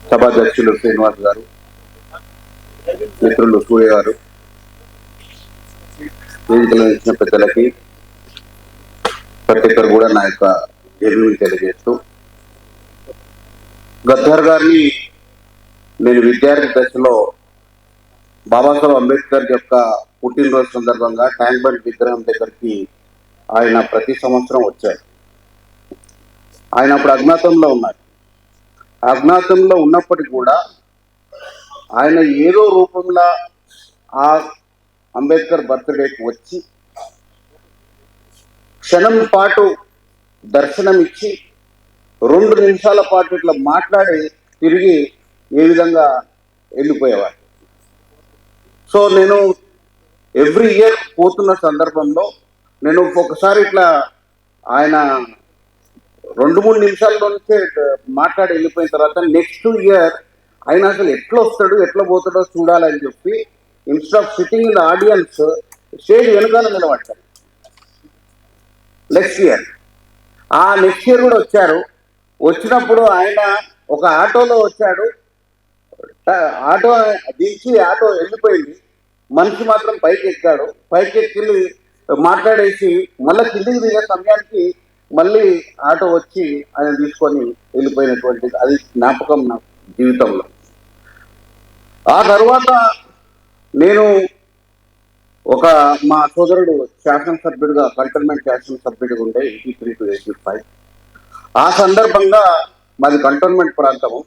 సభాధ్యక్షులు శ్రీనివాస్ గారు మిత్రులు సూర్య గారు వేదికలో ఇచ్చిన పెద్దలకి ప్రతి ఒక్కరు కూడా నా యొక్క ఎదురు తెలియజేస్తూ గద్దర్ గారిని నేను విద్యార్థి దశలో బాబాసాహెబ్ అంబేద్కర్ యొక్క పుట్టినరోజు సందర్భంగా ట్యాంక్ బండ్ విగ్రహం దగ్గరికి ఆయన ప్రతి సంవత్సరం వచ్చారు. ఆయన అప్పుడు అజ్ఞాతంలో ఉన్నారు. అజ్ఞాతంలో ఉన్నప్పటికీ కూడా ఆయన ఏదో రూపంలో ఆ అంబేద్కర్ బర్త్డేకి వచ్చి క్షణం పాటు దర్శనం ఇచ్చి రెండు నిమిషాల పాటు ఇట్లా మాట్లాడి తిరిగి ఏ విధంగా వెళ్ళిపోయేవారు. సో నేను ఎవ్రీ ఇయర్ పోతున్న సందర్భంలో నేను ఒకసారి ఇట్లా ఆయన రెండు మూడు నిమిషాల్లో నుంచే మాట్లాడి వెళ్ళిపోయిన తర్వాత నెక్స్ట్ ఇయర్ ఆయన అసలు ఎట్లా వస్తాడు ఎట్లా పోతాడో చూడాలని చెప్పి instead of sitting in the audience stage వెనుకాల నిలబడతారు నెక్స్ట్ ఇయర్ ఆ నెక్స్ట్ ఇయర్ కూడా వచ్చారు. వచ్చినప్పుడు ఆయన ఒక ఆటోలో వచ్చాడు. ఆటో దించి ఆటో వెళ్ళిపోయింది. మనిషి మాత్రం పైకి ఎక్కాడు పైకి ఎక్కి మాట్లాడేసి మళ్ళీ కిందికి దిగే సమయానికి మళ్ళీ ఆటో వచ్చి ఆయన తీసుకొని వెళ్ళిపోయినటువంటి అది జ్ఞాపకం నా జీవితంలో. ఆ తర్వాత నేను ఒక మా సోదరుడు శాసనసభ్యుడిగా కంటోన్మెంట్ శాసనసభ్యుడిగా ఉండే eighty three to eighty five. ఆ సందర్భంగా మాది కంటోన్మెంట్ ప్రాంతము.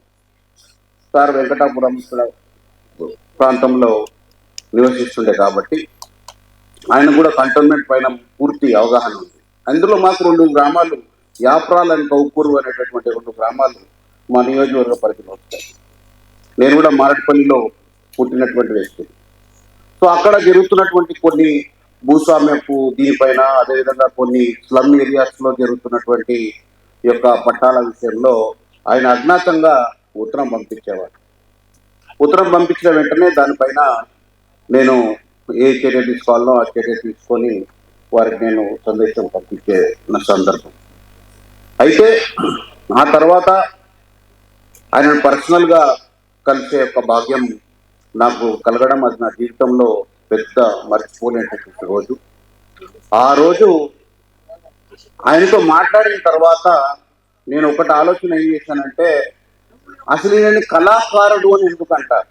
సార్ వెంకటాపురం ప్రాంతంలో నివసిస్తుండే కాబట్టి ఆయన కూడా కంటోన్మెంట్ పైన పూర్తి అవగాహన ఉంది. అందులో మాకు రెండు గ్రామాలు యాప్రాల్ అండ్ కౌకూరు అనేటటువంటి రెండు గ్రామాలు మా నియోజకవర్గ పరిధిలో వస్తాయి నేను కూడా మారటిపల్లిలో పుట్టినటువంటి వ్యక్తి సో అక్కడ జరుగుతున్నటువంటి కొన్ని భూస్వామ్యపు దీనిపైన అదేవిధంగా కొన్ని స్లమ్ ఏరియాస్లో జరుగుతున్నటువంటి యొక్క పట్టాల విషయంలో ఆయన అజ్ఞాతంగా ఉత్తరం పంపించేవాడు ఉత్తరం పంపించిన వెంటనే దానిపైన నేను ఏ చర్య తీసుకోవాలో ఆ చర్య తీసుకొని వారికి నేను సందేశం పంపించే సందర్భం. అయితే ఆ తర్వాత ఆయనను పర్సనల్గా కలిసే ఒక భాగ్యం నాకు కలగడం అది నా జీవితంలో పెద్ద మర్చిపోలేనటువంటి రోజు. ఆ రోజు ఆయనతో మాట్లాడిన తర్వాత నేను ఒకటి ఆలోచన ఏం చేశానంటే అసలు నేను కళాకారుడు అని ఎందుకు అంటారు?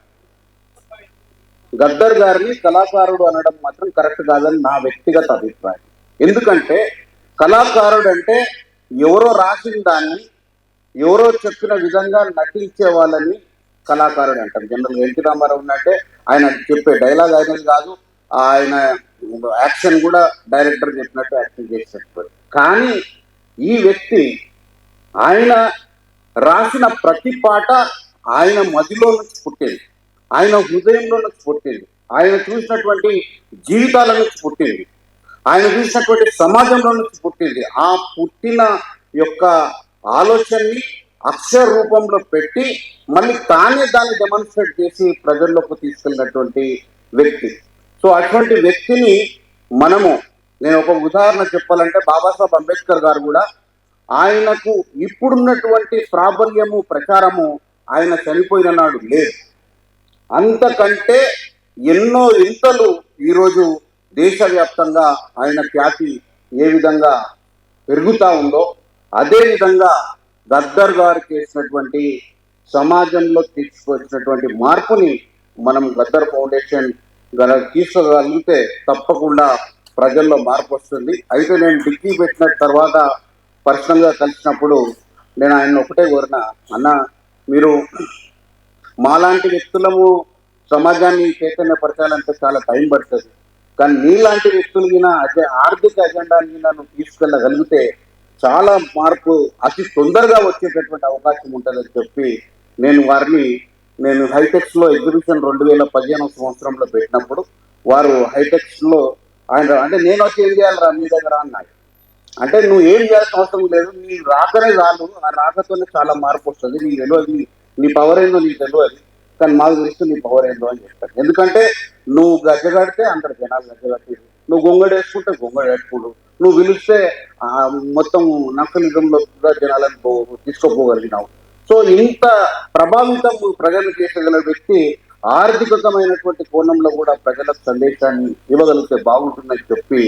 గద్దర్ గారిని కళాకారుడు అనడం మాత్రం కరెక్ట్ కాదని నా వ్యక్తిగత అభిప్రాయం. ఎందుకంటే కళాకారుడు అంటే ఎవరో రాసిన దాన్ని ఎవరో చెప్పిన విధంగా నటించే వాళ్ళని కళాకారుడు అంటారు. జనరల్ ఎన్టీ రామారావు అంటే ఆయన చెప్పే డైలాగ్ ఆయన కాదు ఆయన యాక్షన్ కూడా డైరెక్టర్ చెప్పినట్టు యాక్షన్ చేసినట్టు కానీ ఈ వ్యక్తి ఆయన రాసిన ప్రతి పాట ఆయన మదిలో నుంచి పుట్టింది. ఆయన హృదయంలో నాకు పుట్టింది. ఆయన చూసినటువంటి జీవితాల నుంచి పుట్టింది. ఆయన చూసినటువంటి సమాజంలో నుంచి పుట్టింది. ఆ పుట్టిన యొక్క ఆలోచనని అక్షర రూపంలో పెట్టి మళ్ళీ తానే దాన్ని డెమాన్స్ట్రేట్ చేసి ప్రజల్లోకి తీసుకెళ్ళినటువంటి వ్యక్తి. సో అటువంటి వ్యక్తిని మనము నేను ఒక ఉదాహరణ చెప్పాలంటే బాబాసాహెబ్ అంబేద్కర్ గారు కూడా ఆయనకు ఇప్పుడున్నటువంటి ప్రాబల్యము ప్రచారము ఆయన చనిపోయిన నాడు లేదు. అంతకంటే ఎన్నో ఇంతలు ఈరోజు దేశవ్యాప్తంగా ఆయన ఖ్యాతి ఏ విధంగా పెరుగుతా ఉందో అదే విధంగా గద్దర్ గారు చేసినటువంటి సమాజంలో తీసుకొచ్చినటువంటి మార్పుని మనం గద్దర్ ఫౌండేషన్ గల తీసుకోగలిగితే తప్పకుండా ప్రజల్లో మార్పు వస్తుంది. అయితే నేను డిగ్రీ పెట్టిన తర్వాత పర్సనల్గా కలిసినప్పుడు నేను ఆయన ఒకటే కోరిన అన్న మీరు మాలాంటి వ్యక్తులము సమాజాన్ని చైతన్యపరచాలంటే చాలా టైం పడుతుంది. కానీ నీలాంటి వ్యక్తులు మీద అదే ఆర్థిక ఎజెండా మీద నువ్వు తీసుకెళ్ళగలిగితే చాలా మార్పు అతి తొందరగా వచ్చేటటువంటి అవకాశం ఉంటుందని చెప్పి నేను వారిని నేను హైటెక్స్లో ఎగ్జిబిషన్ రెండు వేల పదిహేను సంవత్సరంలో పెట్టినప్పుడు వారు హైటెక్స్లో ఆయన అంటే నేను వచ్చి ఏం చేయాలరా మీ దగ్గర అన్నాడు. అంటే నువ్వు ఏం చేయాల్సిన అవసరం లేదు నీ రాకనే చాలు ఆ రాకతోనే చాలా మార్పు వస్తుంది నీ తెలియదు నీ పవర్ ఏందో నీకు తెలియదు కానీ మాకు తెలుసు నీ పవర్ ఏందో అని చెప్తాను ఎందుకంటే నువ్వు గజ్జ కడితే అందరు జనాలు గజ్జ నువ్వు గొంగడు వేసుకుంటే గొంగడు నువ్వు పిలిస్తే ఆ, మొత్తం నక్సలిజంలో కూడా జనాలను తీసుకోపోగలిగినావు. సో ఇంత ప్రభావితం ప్రజలు చేసగల వ్యక్తి ఆర్థికమైనటువంటి కోణంలో కూడా ప్రజలకు సందేశాన్ని ఇవ్వగలిగితే బాగుంటుందని చెప్పి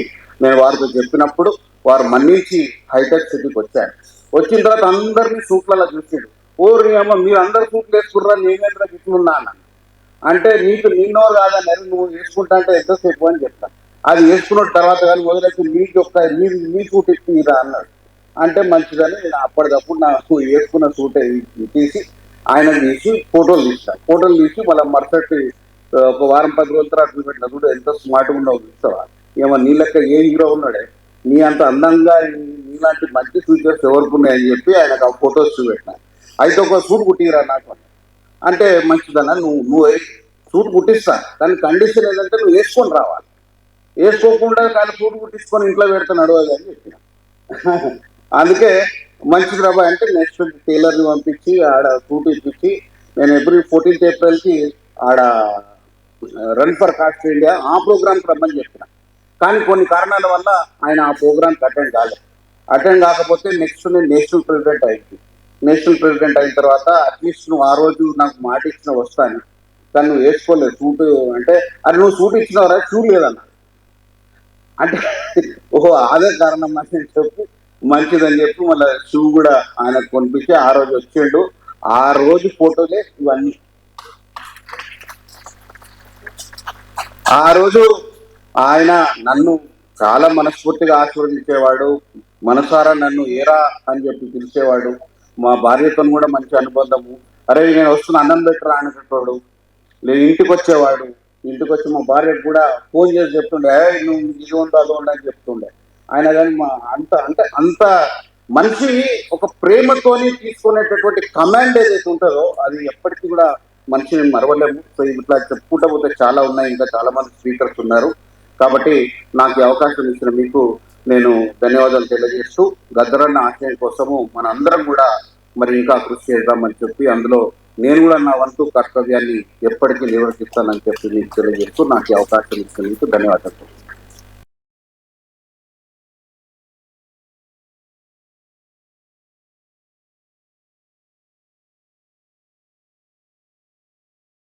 నేను వారితో చెప్పినప్పుడు వారు మన్నించి హైటెక్ సిటీకి వచ్చారు. వచ్చిన తర్వాత అందరినీ సూట్లలో చూసాడు. ఓరి అమ్మ మీరు అందరు సూట్లు వేసుకుర్రా నేనేంద్ర ఇట్లున్నా అంటే నీకు నిన్నో కాదన్నారు నువ్వు వేసుకుంటా అంటే ఎంతసేపు అని చెప్తాను అది వేసుకున్న తర్వాత కానీ వదిలేసి నీకు ఒక్క మీరు మీ సూట్ ఇరా అన్నాడు. అంటే మంచిదని నేను అప్పటికప్పుడు నాకు వేసుకున్న సూట్ తీసి ఆయన తీసి ఫోటోలు తీస్తాను ఫోటోలు తీసి మళ్ళీ మరుసటి ఒక వారం పది రోజుల తర్వాత చూపెట్టిన చూడు ఎంత స్మార్ట్గా ఉన్నావు చూస్తావా? ఏమో నీ లెక్క ఏ హీరో ఉన్నాడే? నీ అంత అందంగా నీలాంటి మంచి ఫీచర్స్ ఎవరికి ఉన్నాయని చెప్పి ఆయనకు ఆ ఫొటోస్ చూపెట్టిన. అయితే ఒక సూట్ కుట్టిరా నాకు అంటే మంచిదన్నా నువ్వు నువ్వు సూట్ కుట్టిస్తా. కానీ కండిషన్ ఏంటంటే నువ్వు వేసుకొని రావాలి. వేసుకోకుండా కానీ సూట్ కుట్టించుకొని ఇంట్లో పెడితే అది అని చెప్పిన. అందుకే మంచిది రాబాయ్ అంటే నెక్స్ట్ టైలర్ని పంపించి ఆడ సూట్ ఇప్పించి నేను ఎవ్రీ ఫోర్టీన్త్ ఏప్రిల్కి ఆడ రన్ ఫర్ కాస్ట్ ఇండియా ఆ ప్రోగ్రామ్కి రమ్మని చెప్పిన. కానీ కొన్ని కారణాల వల్ల ఆయన ఆ ప్రోగ్రామ్కి అటెండ్ కాలేదు అటెండ్ కాకపోతే నెక్స్ట్ నేను నేషనల్ ప్రెసిడెంట్ అయింది నేషనల్ ప్రెసిడెంట్ అయిన తర్వాత అట్లీస్ట్ నువ్వు ఆ రోజు నాకు మాట ఇచ్చిన వస్తాను. కానీ నువ్వు వేసుకోలేదు. సూట్ అంటే అది నువ్వు సూట్ ఇచ్చినవరా? చూడలేదన్న అంటే ఓహో అదే కారణం అని చెప్పి మంచిదని చెప్పి మళ్ళీ షూ కూడా ఆయన కొనిపించి ఆ రోజు వచ్చిండు. ఆ రోజు ఫోటోలే ఇవన్నీ. ఆ రోజు ఆయన నన్ను చాలా మనస్ఫూర్తిగా ఆశీర్వదించేవాడు. మనసారా నన్ను ఏరా అని చెప్పి పిలిచేవాడు. మా భార్యతో కూడా మంచి అనుబంధము. అరే నేను వస్తున్న అన్నం పెట్టరా అనేటోడు. లేదు ఇంటికి వచ్చేవాడు. ఇంటికి వచ్చి మా భార్యకు కూడా ఫోన్ చేసి చెప్తుండే నువ్వు ఇది ఉండు అది ఉండు" అని చెప్తుండే. ఆయన కానీ మా అంత అంటే అంత మనిషి ఒక ప్రేమతోని తీసుకునేటటువంటి కమాండ్ ఏదైతే ఉంటుందో అది ఎప్పటికీ కూడా మనిషిని మరవలేము. సో ఇట్లా చెప్పుకుంటా పోతే చాలా ఉన్నాయి. ఇంకా చాలా మంది స్పీకర్స్ ఉన్నారు. కాబట్టి నాకు అవకాశం ఇచ్చిన మీకు నేను ధన్యవాదాలు తెలియజేస్తూ గద్దరన్న ఆశయం కోసము మన అందరం కూడా మరి ఇంకా కృషి చేద్దామని చెప్పి అందులో నేను కూడా నా వంతు కర్తవ్యాన్ని ఎప్పటికీ నిర్వర్తిస్తానని చెప్పి మీకు తెలియజేస్తూ నాకు అవకాశం ఇచ్చినందుకు ధన్యవాదాలు.